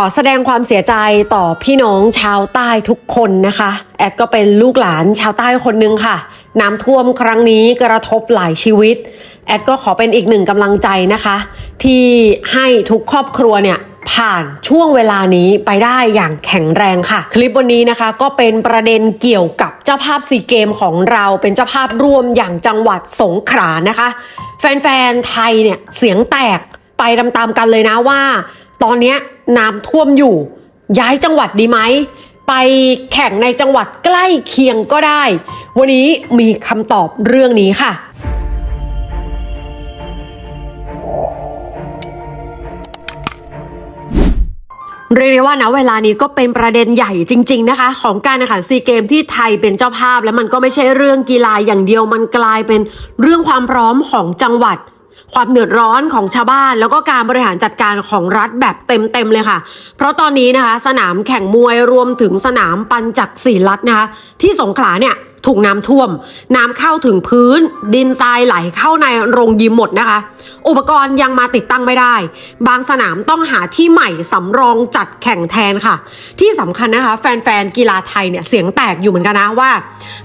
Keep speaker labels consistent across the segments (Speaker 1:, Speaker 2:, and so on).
Speaker 1: ขอแสดงความเสียใจต่อพี่น้องชาวใต้ทุกคนนะคะ แอดก็เป็นลูกหลานชาวใต้คนหนึ่งค่ะ น้ำท่วมครั้งนี้กระทบหลายชีวิต แอดก็ขอเป็นอีกหนึ่งกำลังใจนะคะ ที่ให้ทุกครอบครัวเนี่ยผ่านช่วงเวลานี้ไปได้อย่างแข็งแรงค่ะ คลิปวันนี้นะคะ ก็เป็นประเด็นเกี่ยวกับเจ้าภาพซีเกมของเราเป็นเจ้าภาพร่วมอย่างจังหวัดสงขลานะคะ แฟนๆไทยเนี่ยเสียงแตกไปตามๆกันเลยนะว่า ตอนนี้ น้ำท่วมอยู่ ย้ายจังหวัดดีไหม ไปแข่งในจังหวัดใกล้เคียงก็ได้ วันนี้มีคำตอบเรื่องนี้ค่ะเรียกได้ว่านะเวลานี้ก็เป็นประเด็นใหญ่จริง ๆนะคะ ของการแข่งขันซีเกมที่ไทยเป็นเจ้าภาพ แล้วมันก็ไม่ใช่เรื่องกีฬาอย่างเดียวมันกลายเป็นเรื่องความพร้อมของจังหวัด ความเดือดร้อนของชาวบ้าน แล้วก็การบริหารจัดการของรัฐแบบเต็มๆเลยค่ะ เพราะตอนนี้นะคะ สนามแข่งมวยรวมถึงสนามปัญจักรีรัดนะคะ ที่สงขลาเนี่ย ถูกน้ำท่วม น้ำเข้าถึงพื้น ดินทรายไหลเข้าในโรงยิมหมดนะคะ อุปกรณ์ยังมาติดตั้งไม่ได้ บางสนามต้องหาที่ใหม่สำรองจัดแข่งแทนค่ะ ที่สำคัญนะคะ แฟนๆกีฬาไทยเนี่ยเสียงแตกอยู่เหมือนกันนะว่า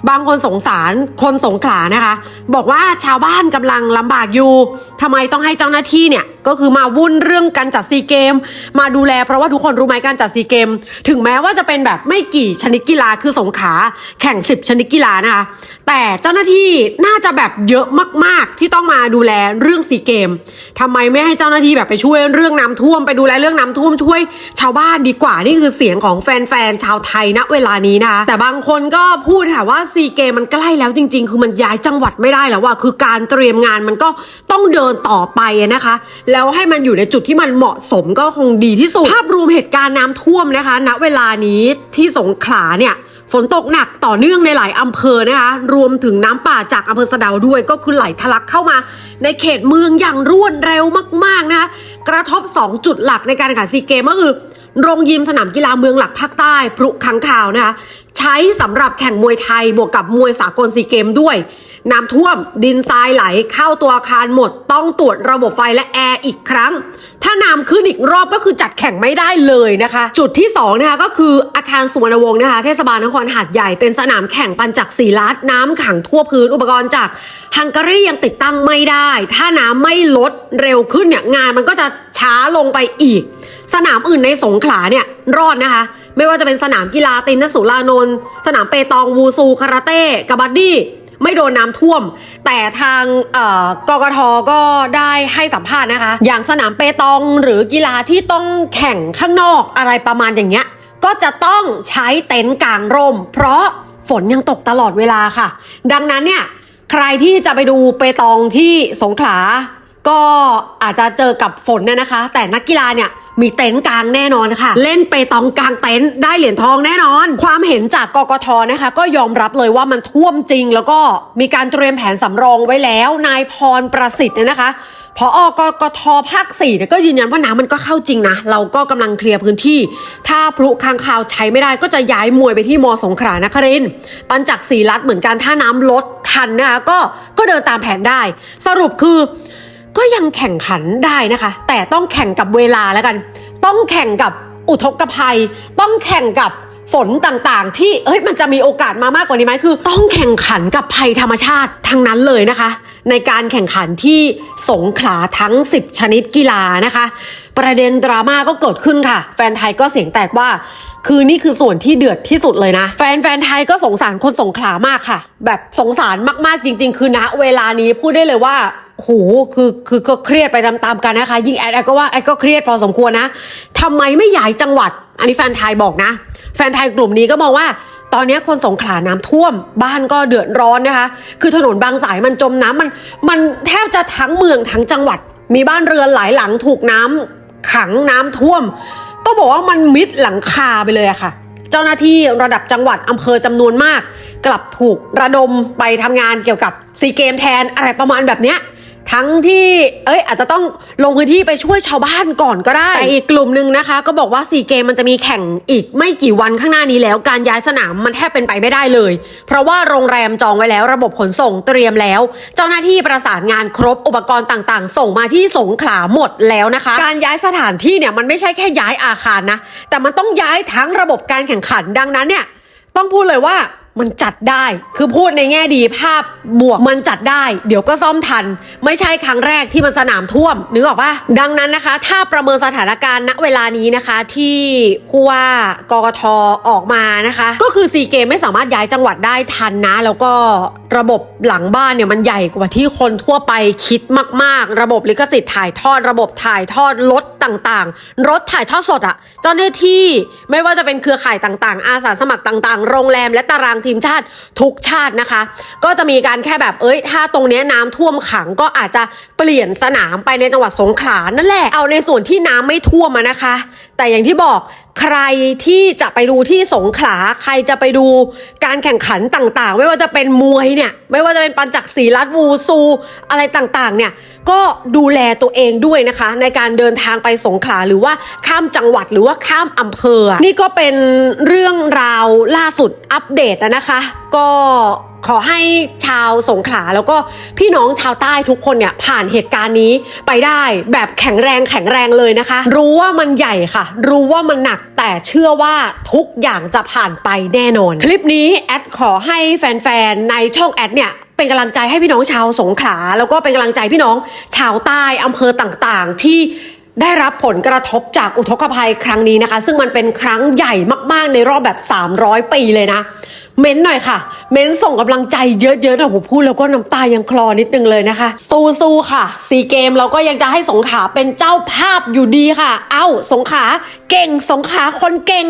Speaker 1: บางคนสงสารคนสงขลานะคะ บอกว่าชาวบ้านกำลังลำบากอยู่ทำไมต้องให้เจ้าหน้าที่เนี่ย ก็คือมาวุ่นเรื่องการจัดซีเกม มาดูแลเพราะว่าทุกคนรู้ไหมการจัดซีเกม ถึงแม้ว่าจะเป็นแบบไม่กี่ชนิดกีฬาคือสงขาแข่ง 10 ชนิดกีฬานะคะ แต่เจ้าหน้าที่น่าจะแบบเยอะมากๆ ที่ต้องมาดูแลเรื่องซีเกมทำไมไม่ให้เจ้าหน้าที่แบบไปช่วยเรื่องน้ำท่วมไปดูแลเรื่องน้ำท่วมช่วย ชาวบ้านดีกว่านี่คือเสียงของแฟนๆชาวไทยณเวลานี้นะคะแต่บางคนก็พูดค่ะว่าซีเกมมันใกล้แล้วจริง ๆ คือมันย้ายจังหวัดไม่ได้แล้วว่าคือการเตรียมงานมันก็ต้องเดินต่อไปนะคะแล้วให้มันอยู่ในจุดที่มันเหมาะสมก็คงดีที่สุด ภาพรวมเหตุการณ์น้ำท่วมนะคะ ณเวลานี้ที่สงขลาเนี่ยฝนตกหนักต่อเนื่องในหลายอำเภอนะคะ รวมถึงน้ำป่าจากอำเภอสะดาด้วยก็คือไหลทะลักเข้ามา ในเขตเมืองอย่างรวดเร็วมาก ๆ นะคะ กระทบ 2 จุดหลักในการแข่งขันซีเกมก็คือ โรงยิมสนามกีฬาเมืองหลักภาคใต้พรุคังข่าวนะคะ ใช้สำหรับแข่งมวยไทยบวกกับมวยสากลซีเกมด้วยน้ำท่วมดินทรายไหลเข้าตัวอาคารหมด ต้องตรวจระบบไฟและแอร์อีกครั้ง ถ้าน้ำขึ้นอีกรอบก็คือจัดแข่งไม่ได้เลยนะคะ จุดที่2นะคะก็คืออาคารสุวรรณวงศ์นะคะ เทศบาลนครหาดใหญ่เป็นสนามแข่งปัญจักรีลัดน้ำขังทั่วพื้นอุปกรณ์จากฮังการียังติดตั้งไม่ได้ ถ้าน้ำไม่ลดเร็วขึ้นเนี่ยงานมันก็จะช้าลงไปอีก สนามอื่นในสงขลาเนี่ยรอดนะคะ ไม่ว่าจะเป็นสนามกีฬาตินนสุรานนท์สนามเปตองวูซูคาราเต้กาบัดดี้ไม่โดนน้ำท่วม แต่ทางกกทก็ได้ให้สัมภาษณ์นะคะ อย่างสนามเปตองหรือกีฬาที่ต้องแข่งข้างนอกอะไรประมาณอย่างเงี้ย ก็จะต้องใช้เต็นท์กลางร่ม เพราะฝนยังตกตลอดเวลาค่ะ ดังนั้นเนี่ยใครที่จะไปดูเปตองที่สงขลา ก็อาจจะเจอกับฝนเนี่ยนะคะ แต่นักกีฬาเนี่ย มีเต็นท์กลางแน่นอนค่ะ เล่นเปตองกลางเต็นท์ได้เหรียญทองแน่นอน ความเห็นจากกกทนะคะ ก็ยอมรับเลยว่ามันท่วมจริง แล้วก็มีการเตรียมแผนสำรองไว้แล้ว นายพรประสิทธิ์เนี่ยนะคะพออกกทภาค4เนี่ยก็ยืนยันว่าน้ำมันก็เข้าจริงนะ เราก็กำลังเคลียร์พื้นที่ ถ้าพลุค้างคาวใช้ไม่ได้ก็จะย้ายมวยไปที่มสงขลานครินทร์ปัญจักรีรัฐเหมือนกันถ้าน้ำลดทันนะคะก็ก็เดินตามแผนได้ สรุปคือ ก็ยังแข่งขันได้นะคะ แต่ต้องแข่งกับเวลาแล้วกัน ต้องแข่งกับอุทกภัย ต้องแข่งกับฝนต่างๆ ที่เอ้ยมันจะมีโอกาสมามากกว่านี้ไหมคือ ต้องแข่งขันกับภัยธรรมชาติทั้งนั้นเลยนะคะ ในการแข่งขันที่สงขลาทั้ง 10 ชนิดกีฬานะคะ ประเด็นดราม่าก็เกิดขึ้นค่ะ แฟนไทยก็เสียงแตกว่า คือนี่คือส่วนที่เดือดที่สุดเลยนะ แฟนแฟนไทยก็สงสารคนสงขลามากค่ะ แบบสงสารมากๆจริง ๆ คือณเวลานี้พูดได้เลยว่า โหคือคือก็เครียดไปตามๆกันนะคะ ยิ่งแอดแอดก็ว่าแอดก็เครียดพอสมควรนะทำไมไม่ย้ายจังหวัด อันนี้แฟนไทยบอกนะ แฟนไทยกลุ่มนี้ก็มองว่า ตอนนี้คนสงขลาน้ำท่วม บ้านก็เดือดร้อนนะคะ คือถนนบางสายมันจมน้ำมัน มันแทบจะทั้งเมืองทั้งจังหวัด มีบ้านเรือนหลายหลังถูกน้ำขังน้ำท่วม ต้องบอกว่ามันมิดหลังคาไปเลยอะค่ะเจ้าหน้าที่ระดับจังหวัดอำเภอจำนวนมาก กลับถูกระดมไปทำงานเกี่ยวกับซีเกมแทนอะไรประมาณแบบเนี้ย ทั้งที่เอ้ยอาจจะต้องลงพื้นที่ไปช่วยชาวบ้านก่อนก็ได้แต่อีกกลุ่มหนึ่งนะคะ ก็บอกว่าซีเกมมันจะมีแข่งอีกไม่กี่วันข้างหน้านี้แล้วการย้ายสนามมันแทบเป็นไปไม่ได้เลย เพราะว่าโรงแรมจองไว้แล้วระบบขนส่งเตรียมแล้ว เจ้าหน้าที่ประสานงานครบอุปกรณ์ต่างๆ ส่งมาที่สงขลาหมดแล้วนะคะ การย้ายสถานที่เนี่ยมันไม่ใช่แค่ย้ายอาคารนะแต่มันต้องย้ายทั้งระบบการแข่งขันดังนั้นเนี่ยต้องพูดเลยว่า มันจัดได้ คือพูดในแง่ดีภาพบวกมันจัดได้ เดี๋ยวก็ซ่อมทัน ไม่ใช่ครั้งแรกที่มันสนามท่วมนึกออกปะดังนั้นนะคะ ถ้าประเมินสถานการณ์ณเวลานี้นะคะ ที่ผู้ว่ากกทออกมานะคะ ก็คือซีเกมไม่สามารถย้ายจังหวัดได้ทันนะ แล้วก็ ระบบหลังบ้านเนี่ยมันใหญ่กว่าที่คนทั่วไปคิดมาก ๆ ระบบลิขสิทธิ์ถ่ายทอด ระบบถ่ายทอดรถต่างๆ รถถ่ายทอดสดอะเจ้าหน้าที่ไม่ว่าจะเป็นเครือข่ายต่างๆ อาสาสมัครต่างๆ โรงแรมและตารางทีมชาติทุกชาตินะคะ ก็จะมีการแค่แบบเอ้ย ถ้าตรงนี้น้ำท่วมขังก็อาจจะเปลี่ยนสนามไปในจังหวัดสงขลานั่นแหละเอาในส่วนที่น้ำไม่ท่วมนะคะแต่อย่างที่บอกใครที่จะไปดูที่สงขลาใครจะไปดูการแข่งขันต่างๆ ไม่ว่าจะเป็นมวยเนี่ย ไม่ว่าจะเป็นปัญจักศีรัตวูซูอะไรต่างๆ เนี่ย ก็ดูแลตัวเองด้วยนะคะ ในการเดินทางไปสงขลาหรือว่าข้ามจังหวัดหรือว่าข้ามอำเภอ นี่ก็เป็นเรื่องราวล่าสุดอัปเดตนะคะ ก็ ขอให้ชาวสงขลาแล้วก็พี่น้องชาวใต้ทุกคนเนี่ยผ่านเหตุการณ์นี้ไปได้แบบแข็งแรงแข็งแรงเลยนะคะ รู้ว่ามันใหญ่ค่ะ รู้ว่ามันหนักแต่เชื่อว่าทุกอย่างจะผ่านไปแน่นอน คลิปนี้แอดขอให้แฟนๆในช่องแอดเนี่ยเป็นกำลังใจให้พี่น้องชาวสงขลาแล้วก็เป็นกำลังใจพี่น้องชาวใต้อำเภอต่างๆ ที่ได้รับผลกระทบจากอุทกภัยครั้งนี้นะคะ ซึ่งมันเป็นครั้งใหญ่มากๆในรอบแบบ 300 ปีเลยนะ เม้นหน่อยค่ะ เม้นส่งกำลังใจเยอะๆนะผมพูดแล้วก็น้ำตายังคลอนิดนึงเลยนะคะ สู้ๆค่ะซีเกมเราก็ยังจะให้สงขาเป็นเจ้าภาพอยู่ดีค่ะ เอ้าสงขาเก่งสงขาคนเก่ง